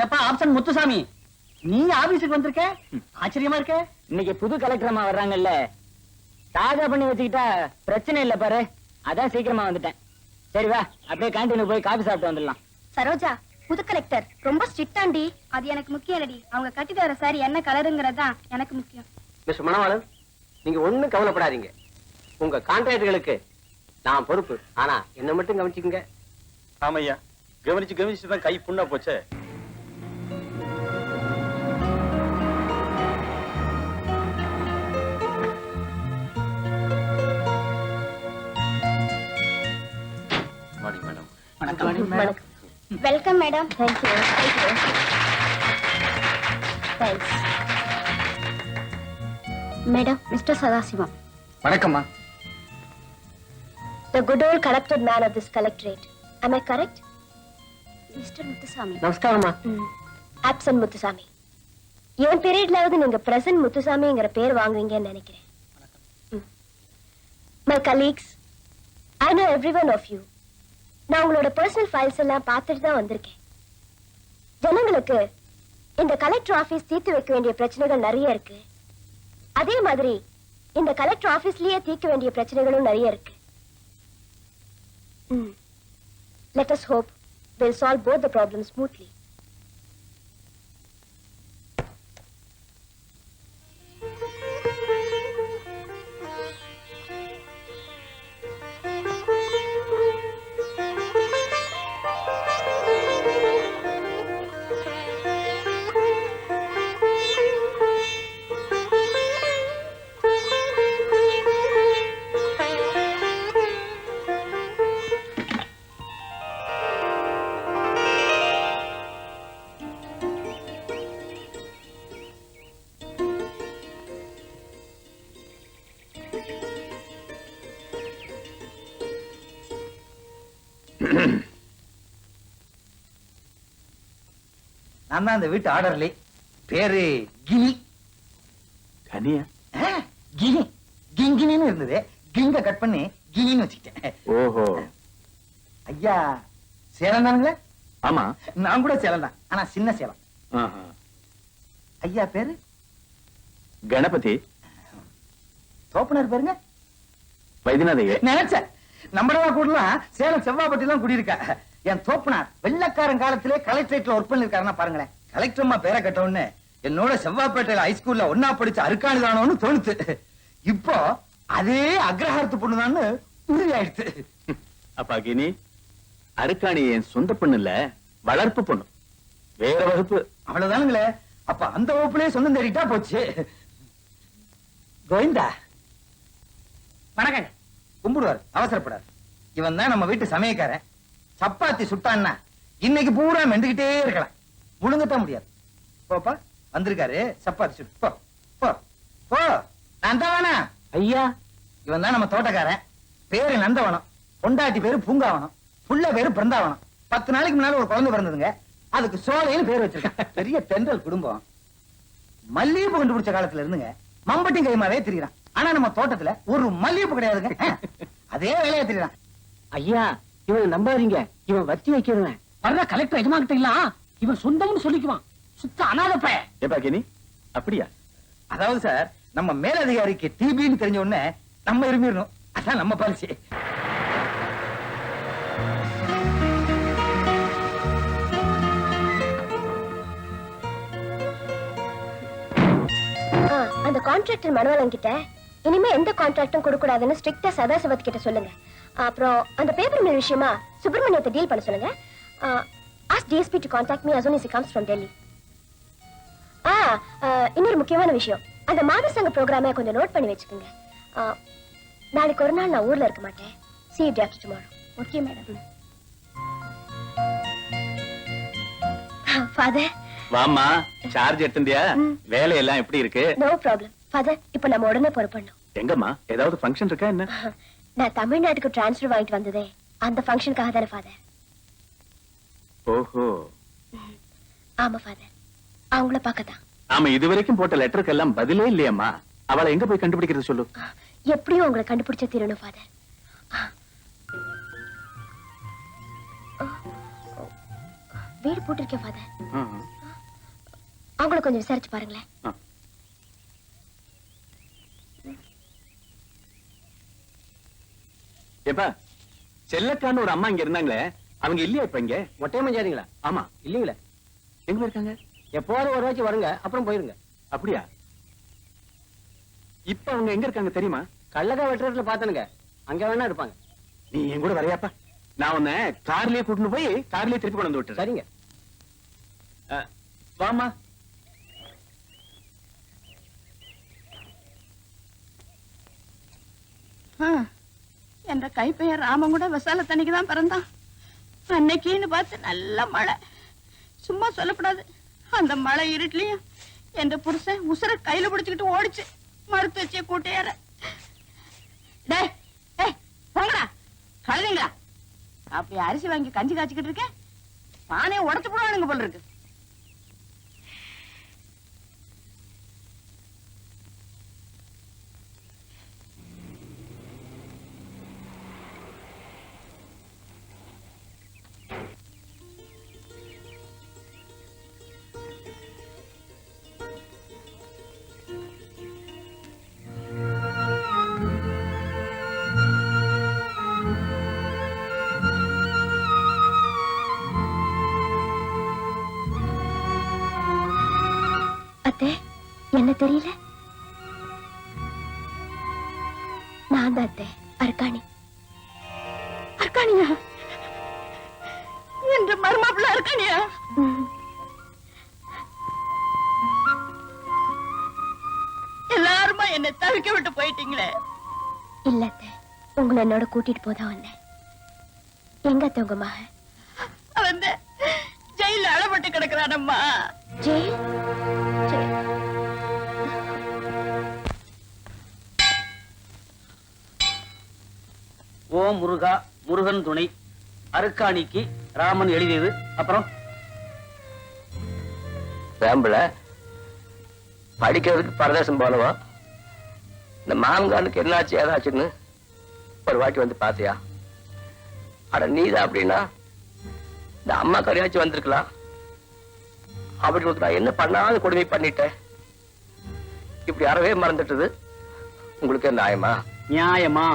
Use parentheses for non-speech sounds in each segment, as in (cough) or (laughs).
என்னப்பா ஆப்ஷன் முத்துசாமி? நீ ஆபீஸுக்கு வந்திருக்க? ஆச்சரியமா இருக்க? இன்னைக்கு புது கலெக்டர் அம்மா வர்றாங்கல்ல. தாஜா பண்ணி வச்சுக்கிட்டா பிரச்சனை இல்ல பாரு. அதான் சீக்கிரமா வந்துட்டேன். சரி வா அப்படியே கேண்டீனுக்கு போய் காபி சாப்பிட்டு வந்துடலாம். சரோஜா புது கலெக்டர் ரொம்ப ஸ்ட்ரிக்டாண்டி அது எனக்கு முக்கியம் இல்லடி. அவங்க கட்டிட்டு வர சாரி என்ன கலருங்கிறது எனக்கு முக்கியம். மிஸ்டர் மணவாளன் நீங்க ஒண்ணும் கவலைப்படாதீங்க. உங்க கான்ட்ராக்டுகளுக்கு நான் பொறுப்பு. ஆனா என்ன மட்டும் கவனிச்சுக்கங்க. ஆமையா கவனிச்சு கவனிச்சு தான் கை புண்ணா போச்சே. வணக்கம் welcome madam thank you thanks madam mister Sadasivam வணக்கம்மா. The good old collected man of this collectorate. Am I correct? Mr. Muthusamy நமஸ்காரமா absent Muthusamy என் பீரியட்லாவது நீங்க பிரசன்ட் முத்துசாமிங்கிற பேர் வாங்குவீங்கன்னு நினைக்கிறேன். My colleagues I know every one of you நான் உங்களோட பர்சனல் ஃபைல்ஸ் எல்லாம் பார்த்துட்டு தான் வந்திருக்கேன். ஜனங்களுக்கு இந்த கலெக்டர் ஆபீஸ் தீர்த்து வைக்க வேண்டிய பிரச்சனைகள் நிறைய இருக்கு. அதே மாதிரி இந்த கலெக்டர் ஆபீஸ்லயே தீர்க்க வேண்டிய பிரச்சனைகளும் நிறைய இருக்கு. Let Let us hope we'll solve both the problems நான் தான் இந்த வீட்டு ஆர்டர்லி. பேரு கினி. கனியா? கினி. கிங்கினின்னு இருந்தது. கிங்க கட் பண்ணி கினின்னு வச்சுக்கிட்டேன். ஓஹோ. ஐயா சேலம் தானுங்களே? ஆமா. நான் கூட சேலம் தான். ஆனா சின்ன சேலம். ஐயா பேரு? கணபதி. தோப்பனர் பேருங்க? வைத்தியநாதையே நினைச்சேன். நம்மளவா கூடலாம் சேலம் செவ்வாப்பட்டி எல்லாம் குடியிருக்கா. என் தோப்பனார் வெள்ளக்காரன் காலத்திலே கலெக்டரேட்ல ஒர்க் பண்ணிருக்காருன்னா பாருங்களேன். கலெக்டர் அம்மா பேரை கட்டவுடனே என்னோட செவ்வாப்பேட்டையில ஹைஸ்கூல்ல ஒன்னா படிச்ச அருக்காணி தானோன்னு தோணுது. இப்போ அதே அக்ரஹாரத்து பொண்ணுதான்னு உறுதி ஆயிடுச்சு அப்பா கினி அருக்காணி என் சொந்த பொண்ணு இல்ல வளர்ப்பு பொண்ணு. வேற வகுப்பு. அவ்வளவுதானுங்களே. அப்ப அந்த வகுப்புலயே சொந்தம் தேடிட்டா போச்சு. கோவிந்தா. வணக்கங்க. கும்பிடுவார் அவசரப்படாது இவன் தான் நம்ம வீட்டு சமயக்காரன். சப்பாத்தி சுட்டான்னா இன்னைக்கு பூரா மெண்டுகிட்டே இருக்கலாம். முழுங்கத்தான் முடியாது. போப்பா வந்திருக்காரு. சப்பாத்தி சுட்டு. போ போ போ. நான் தான் வேணா ஐயா. இவன் தான் நம்ம தோட்டக்காரன். பேரு நந்தவனம். பொண்டாட்டி பேரு பூங்காவனம். புள்ள பேரு பிருந்தாவனம். பத்து நாளைக்கு முன்னால ஒரு குழந்தை பிறந்ததுங்க. அதுக்கு சோலைன்னு பேர் வச்சிருக்கான். (laughs) பெரிய தென்றல் குடும்பம். மல்லிகைப்பூ கண்டுபிடிச்ச காலத்துல இருந்துங்க மம்பட்டி கைமாவே திரியறான். ஆனா நம்ம தோட்டத்துல ஒரு மல்லிகைப்பூ கிடையாதுங்க. அதே வேலையா திரியறான். ஐயா இவன் நம்பாதீங்க. இவன் வச்சு வைக்கிறவன். வர்ற கலெக்டர் எஜமா கிட்ட இல்ல இவன் சொந்தம்னு சொல்லிக்குவான். சுத்த அனாத பையன். ஏப்பா கினி அப்படியா? அதாவது சார் நம்ம மேலதிகாரிக்கு டிபின்னு தெரிஞ்ச உடனே நம்ம இருமிடணும் அதான் நம்ம பாலிசி ஆ, அந்த கான்ட்ராக்டர் மனோலன் கிட்ட இனிமே எந்த கான்ட்ராக்டும் கொடுக்க கூடாதுன்னு ஸ்ட்ரிக்டா சதாசிவத் கிட்ட சொல்லுங்க. அப்புறம் அந்த பேப்பர் மில் விஷயமா சுப்பிரமணியத்தை டீல் பண்ண சொல்லுங்க. As DSP to contact me as he comes from Delhi ஆ இன்னொரு முக்கியமான விஷயம். அந்த மாத சங்க ப்ரோக்ராமை கொஞ்சம் நோட் பண்ணி வச்சுக்கோங்க. நாளைக்கு ஒரு நாள் நான் ஊர்ல இருக்க மாட்டேன். Day after tomorrow. Okay madam father வாமா சார்ஜ் எடுத்துட்டியா ம். வேலையெல்லாம் எப்படி இருக்கு? நோ ப்ராப்ளம் ஃபாதர் இப்போ நம்ம உடனே புறப்படணும். எங்கம்மா? ஏதாவது ஃபங்க்ஷன் இருக்கா என்ன? நான் தமிழ்நாட்டுக்கு டிரான்ஸ்ஃபர் வாங்கிட்டு வந்ததே அந்த ஃபங்க்ஷனுக்காக தானே ஃபாதர் ஓஹோ. ஆமா ஃபாதர் அவங்கள பார்க்க தான் நாம இதுவரைக்கும் போட்ட லெட்டருக்கு எல்லாம் பதிலே இல்லையம்மா. அவளை எங்க போய் கண்டுபிடிக்கிறது சொல்லு. எப்படியும் உங்களை கண்டுபிடிச்ச தீரணும் ஃபாதர் வீடு போட்டிருக்கேன் ஃபாதர் அவங்கள கொஞ்சம் விசாரிச்சு பாருங்களேன். ஆ. ஏப்பா செல்லக்கான்னு ஒரு அம்மா இங்க இருந்தாங்களே அவங்க இல்லையா இப்ப இங்க? ஒட்டையமஞ்சாரிங்களா ஆமா. இல்லீங்களே. எங்க இருக்காங்க? எப்போதும் ஒரு வாட்சி வருங்க அப்புறம் போயிருங்க. அப்படியா? இப்ப அவங்க எங்க இருக்காங்க தெரியுமா? கள்ளக்கா வெட்டுறதுல பாத்தனுங்க அங்க வேணா இருப்பாங்க. நீ என் கூட வரையாப்பா. நான் உன்னை கார்லயே கூட்டிட்டு போய் கார்லயே திருப்பி கொண்டு வந்து விட்டுறேன். சரிங்க. வாம்மா. ஆ, என்ற கைப்பையன் ராமன் கூட விசால தண்ணிக்குதான் பிறந்தான். அன்னைக்குன்னு பார்த்து நல்ல மழை. சும்மா சொல்லக்கூடாது அந்த மழை இருட்டிலையும் என்ற புருஷன் உசுர கையில பிடிச்சுக்கிட்டு ஓடிச்சு. மறுத்து வச்சே கூட்டையார டே போங்கடா. கழுதுங்களா? அப்படி அரிசி வாங்கி கஞ்சி காய்ச்சிக்கிட்டு இருக்கேன். பானையை உடச்சு போடுவானுங்க போல இருக்கு. அத்தை என்ன தெரியல? நான் தான் அத்தை அர்க்காணி இருக்கானியா என்ற மருமாப்பிள்ள ம், எல்லாருமா என்னை தவிக்க விட்டு போயிட்டீங்களே? இல்ல அத்தை உங்களை என்னோட கூட்டிட்டு போதான் வந்தேன். எங்க அத்தை உங்க மகன்? வந்து ஜெயில அழப்பட்டு கிடக்குறானம்மா. முருகா முருகன் துணை அருக்காணிக்கு ராமன் எழுதியது அப்புறம்? வேம்பல படிக்கிறதுக்கு பரதேசம் போனவா இந்த மாமங்கானுக்கு என்னாச்சு ஏதாச்சுன்னு ஒரு வாட்டி வந்து பாத்தியா அட நீதான் அப்படின்னா இந்த அம்மா கரையாச்சும் வந்திருக்கலாம். அப்படி நான் என்ன பண்ணாத கொடுமை பண்ணிட்டேன் இப்படி அறவே மறந்துட்டது. உங்களுக்கு நியாயமா? நியாயமா?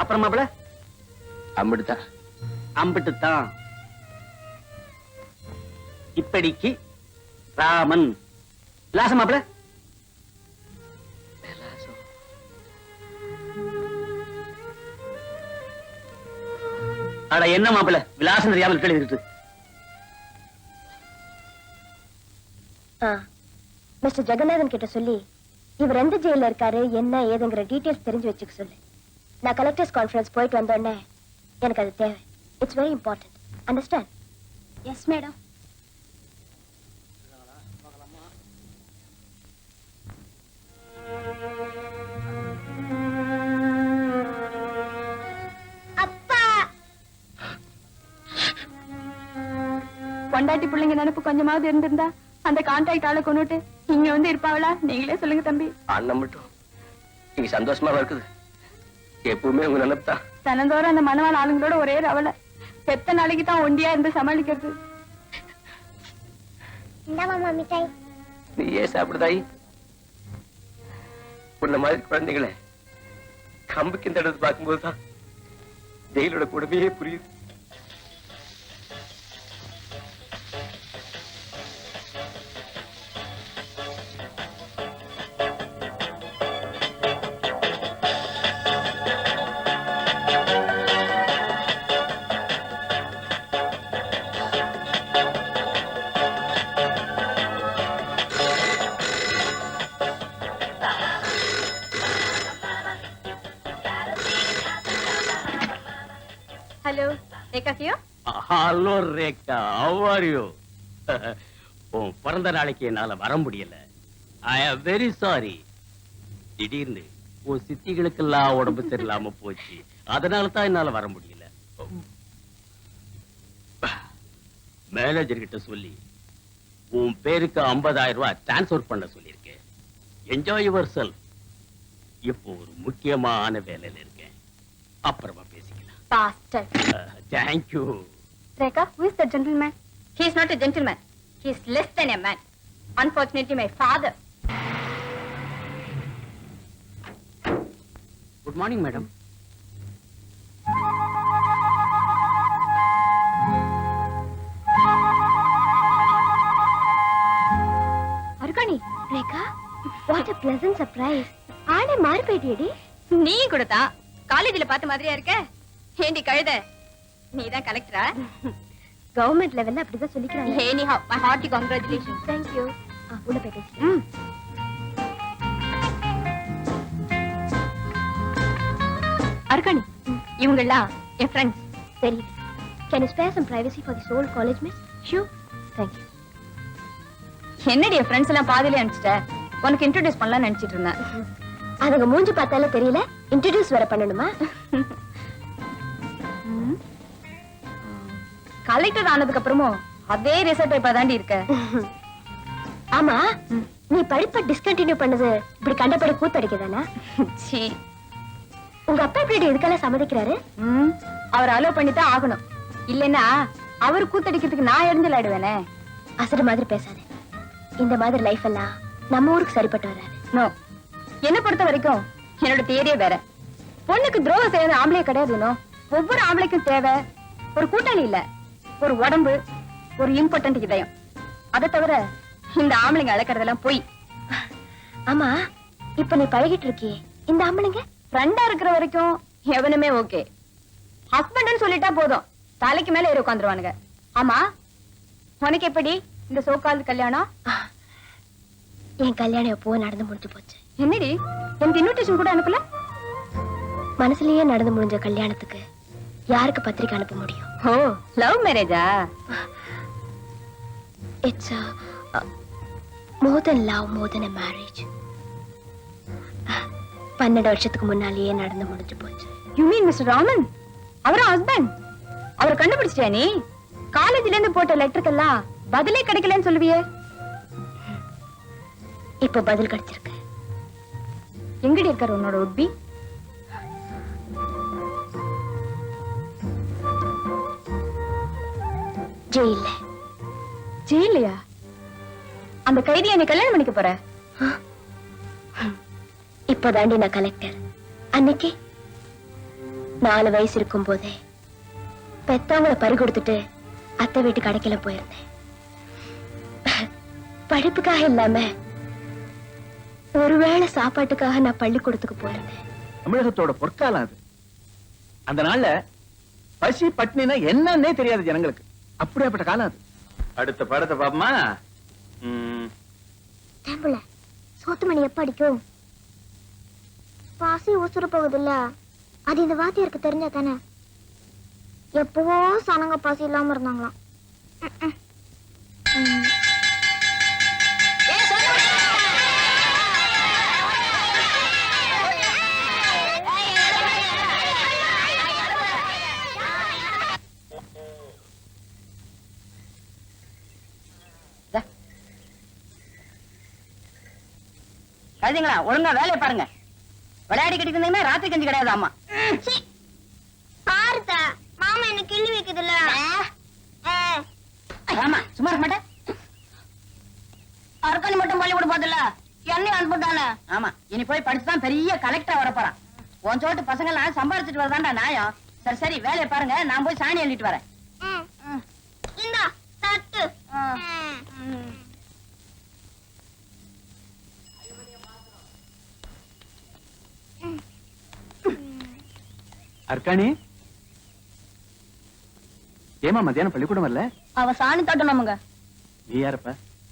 அப்புறம் மாப்பிள அப்படித்தான் அம்பிட்டுத்தான் இப்படிக்கு ராமன். லாசம் மாப்பிள அட என்ன மாப்பிள விலாசம் தெரியாமல் கேள்வி இருக்கு ஆ மிஸ்டர் ஜெகநாதன் கிட்ட சொல்லி இவர் எந்த ஜெயில இருக்காரு என்ன ஏதுங்கிற டீடைல்ஸ் தெரிஞ்சு வச்சுக்க சொல்லு. நான் கலெக்டர்ஸ் கான்ஃபரன்ஸ் போயிட்டு வந்தோடனே எனக்கு அது தேவை. It's very important understand yes madam அப்பா! பொண்டாட்டி பிள்ளைங்க நினைப்பு கொஞ்சமாவது இருந்திருந்தா அந்த கான்டாக்ட் ஆளை கொண்டுட்டு இங்க வந்து இருப்பாங்களா நீங்களே சொல்லுங்க தம்பி. அண்ணன் மட்டும். நீங்க சந்தோஷமா இருக்குது? எப்பவுமே உங்க நினைப்புதான் தினந்தோறும் அந்த மனவாள ஆளுங்களோட ஒரே ரவலை எத்தனை நாளைக்கு தான் ஒண்டியா இருந்து சமாளிக்கிறது. நீ ஏன் சாப்பிடுதாய் உன்ன மாதிரி குழந்தைகளை கம்புக்கு இந்த இடத்து பார்க்கும்போது தான் ஜெயிலோட கொடுமையே புரியுது. ஆர் (laughs) உன் பிறந்த நாளைக்கு என்னால வர முடியல. ஐ ஆம் வெரி சாரி திடீர்னு உன் சித்திகளுக்கெல்லாம் உடம்பு சரியில்லாம போச்சு. அதனால தான் என்னால வர முடியல. (laughs) மேனேஜர் கிட்ட சொல்லி உன் பேருக்கு 50000 ரூபாய் டிரான்ஸ்ஃபர் பண்ண சொல்லியிருக்கேன். என்ஜாய் யுவர் செல்ஃப் இப்போ ஒரு முக்கியமான வேலையில இருக்கேன். அப்புறமா பேசிக்கலாம். Pastor thank you (laughs) Rekha who is the gentleman? He is not a gentleman. He is less than a man. Unfortunately, my father. Good morning madam Arukani Rekha what a pleasant surprise ஆளே மாறி போயிட்டியடி நீ கொடுத்தா காலேஜ்ல பார்த்த மாதிரியா இருக்க ஏண்டி கழுத நீ தான் கலெக்டரா கவர்மெண்ட் லெவல்ல அப்படிதான் சொல்லிக்கிறாங்க. Anyhow my hearty congratulation thank you உள்ள போய் பேசுறேன் அர்கணி இவங்கெல்லாம் என் ஃப்ரெண்ட்ஸ் சரி. Can you spare some privacy for the sole college miss shoe thank you என்னடி என் ஃப்ரெண்ட்ஸ் எல்லாம் பாதியிலே அனுப்பிச்சிட்ட? உனக்கு இன்ட்ரோடியூஸ் பண்ணலாம்னு நினைச்சிட்டு இருந்தேன். அதுங்க மூஞ்சி பார்த்தாலே தெரியல. இன்ட்ரடியூஸ் வேற பண்ணணுமா? (laughs) கலெக்டர் ஆனதுக்கு அப்புறமும் அதே ரிசல்ட் பேப்பர் தாண்டி இருக்க. (laughs) ஆமா நீ படிப்பை டிஸ்கண்டினியூ பண்ணது இப்படி கண்டபடி கூத்தடிக்கதானா? (laughs) சீ. உங்க அப்பா இப்படி இதுக்கெல்லாம் சம்மதிக்கிறாரு? அவர் அலோவ் பண்ணி தான் ஆகணும். இல்லைன்னா அவர் கூத்தடிக்கிறதுக்கு நான் எரிஞ்சல் ஆயிடுவேனே அசடு மாதிரி பேசாத. இந்த மாதிரி லைஃப் எல்லாம் நம்ம ஊருக்கு சரிப்பட்டு வராது. நோ. என்ன பொறுத்த வரைக்கும் என்னோட தேரியே வேற. பொண்ணுக்கு துரோகம் செய்யறது ஆம்பளை கிடையாது நோ. ஒவ்வொரு ஆம்பளைக்கும் தேவை. ஒரு கூட்டாளி இல்ல. ஒரு உடம்பு ஒரு இம்பார்ட்டன்ட் இதயம். அதை தவிர இந்த ஆம்பளைங்க அழைக்கிறதெல்லாம் போய். ஆமா இப்ப நீ பழகிட்டு இருக்கியே இந்த ஆம்பளைங்க? ஃப்ரெண்டா இருக்கிற வரைக்கும் எவனுமே ஓகே ஹஸ்பண்ட்னு சொல்லிட்டா போதும். தலைக்கு மேல ஏறி உட்காந்துருவானுங்க. ஆமா உனக்கு எப்படி இந்த சோக்கால் கல்யாணம்? என் கல்யாணம் எப்போ நடந்து முடிஞ்சு போச்சு? என்னடி எனக்கு இன்விடேஷன் கூட அனுப்பல? மனசுலயே நடந்து முடிஞ்ச கல்யாணத்துக்கு யாருக்கு பத்திரிக்கை அனுப்ப முடியும்? ஓ லவ் மேரேஜா? It's more than love more than marriage பன்னெண்டு வருஷத்துக்கு முன்னாலேயே நடந்து முடிஞ்சு போச்சு. யூ மீன் மிஸ்டர் ராமன் அவரும் ஹஸ்பண்ட் அவர் கண்டுபிடிச்சிட்டியா நீ? காலேஜ்ல இருந்து போட்ட லெட்டருக்கெல்லாம் பதிலே கிடைக்கலன்னு சொல்லுவியே. இப்ப பதில் கிடைச்சிருக்கு. எங்கடி இருக்காரு உன்னோட உட்பி ஜெயில ஜெயிலையா அந்த கைதியை நீ கல்யாணம் பண்ணிக்க போற? இப்பதாண்டி நான் கலெக்டர். அன்னைக்கு நாலு வயசு இருக்கும் போதே பெத்தவங்களை பறி கொடுத்துட்டு அத்தை வீட்டு கடைக்கல போயிருந்தேன். படிப்புக்காக இல்லாம ஒருவேளை சாப்பாட்டுக்காக நான் பள்ளிக்கூடத்துக்கு போயிருந்தேன். தமிழகத்தோட பொற்காலம் அது. அந்த நாள்ல பசி பட்னினா என்னன்னே தெரியாது ஜனங்களுக்கு. அப்படியாப்பட்ட காலம் அது. அடுத்த படத்தை பாப்பமா? தேம்புல சோத்து மணி எப்ப அடிக்கும்? பாசி உசுர போகுதுல்ல அது இந்த வாத்தியாருக்கு தெரிஞ்சா தானே? எப்பவோ சனங்க பாசி இல்லாம இருந்தாங்களாம். கழுதிங்களா ஒழுங்கா வேலையை பாருங்க. விளையாடிக்கிட்டு இருந்தீங்கன்னா ராத்திரி கஞ்சி கிடையாது அம்மா. பாருதா மாமா என்ன கிள்ளி வைக்குதுல்ல? ஆமா சும்மா இருக்க மாட்டேன். அர்க்கனி மட்டும் பள்ளிக்கூட போதில்ல என்னையும் அனுப்பிட்டானே ஆமா இனி போய் படிச்சுதான் பெரிய கலெக்டரா வர போறான் உன் சோட்டு பசங்க எல்லாம் சம்பாரிச்சிட்டு வரதாண்டா நியாயம். சரி சரி வேலையை பாருங்க. நான் போய் சாணி அள்ளிட்டு வரேன். இந்தா தட்டு. அர்க்காணி? ஏமா மத்தியானம் பள்ளிக்கூடம் வரல? அவ சாணி தட்டணுமுங்க. நீ யாரப்ப?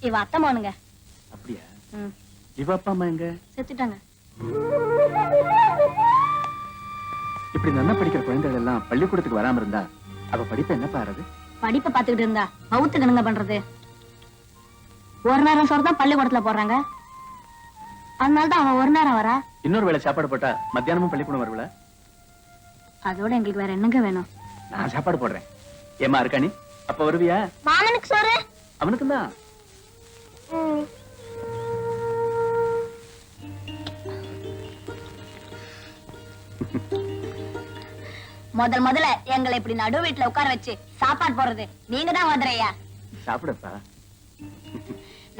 இவ அத்தமானுங்க அப்படியா. இவ அப்பா அம்மா எங்க? செத்துட்டாங்க. இப்படி நல்லா படிக்கிற குழந்தைகள் எல்லாம் பள்ளிக்கூடத்துக்கு வராம இருந்தா அவ படிப்பு என்ன பாருது படிப்பை பாத்துக்கிட்டு இருந்தா அவுத்துக்கு என்னங்க பண்றது. ஒரு நேரம் சோறு தான் பள்ளிக்கூடத்துல போடுறாங்க. அதனால தான் அவன் ஒரு நேரம் வரா. இன்னொரு வேளை சாப்பாடு போட்டா மத்தியானமும் பள்ளிக்கூடம் வருவல? அதோட எங்களுக்கு வேற என்னங்க வேணும்? நான் சாப்பாடு போடுறேன். ஏமா இருக்காணி அப்ப வருவியா? மாமனுக்கு சோறு. அவனுக்கு தான் முதல் முதல்ல எங்களை இப்படி நடு வீட்டுல உட்கார வச்சு சாப்பாடு போடுறது. நீங்க தான் மதுரையா? சாப்பிடப்பா.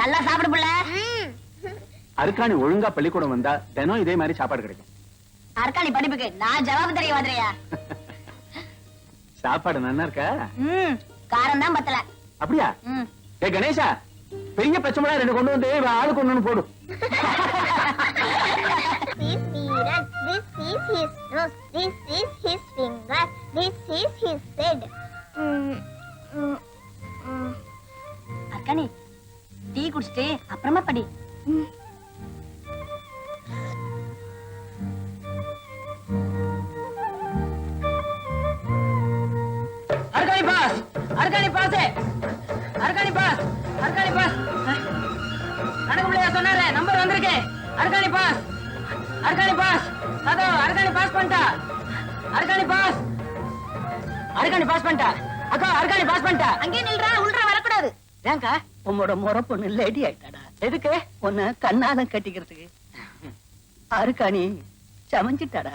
நல்லா சாப்பிடு புள்ள. அருக்காணி ஒழுங்கா பள்ளிக்கூடம் வந்தா தினம் இதே மாதிரி சாப்பாடு கிடைக்கும். அர்க்காணி படிப்புக்கு நான் ஜவாபு தெரிய மதுரையா சாப்பாடு நல்லா இருக்கா? ம் காரம் தான் பத்தல. அப்படியா? ம். ஏ கணேசா பெரிய பச்சை ரெண்டு கொண்டு வந்து ஆளுக்கு ஒண்ணு போடும் This is his nose, this is his finger, this is his head. Arkani tea குடிச்சிட்டு அப்புறமா படி. Arkani pass. Arkani pass. Arkani pass. கணக்கு பிள்ளையா சொன்னாரு நம்பர் வந்திருக்கு. அர்க்காணி பாஸ். அர்க்காணி பாஸ். அதோ அர்க்காணி பாஸ் பண்ணிட்டா. அர்க்காணி பாஸ். அர்க்காணி பாஸ் பண்ணிட்டா. அக்கா அர்க்காணி பாஸ் பண்ணிட்டா. அங்கே நில்றா உள்றா வரக்கூடாது. ஏங்கா உன்னோட முறை பொண்ணு லேடி ஆயிட்டாடா. எதுக்கு? உன்னை கண்ணாலம் கட்டிக்கிறதுக்கு. அருக்காணி சமைஞ்சிட்டாடா.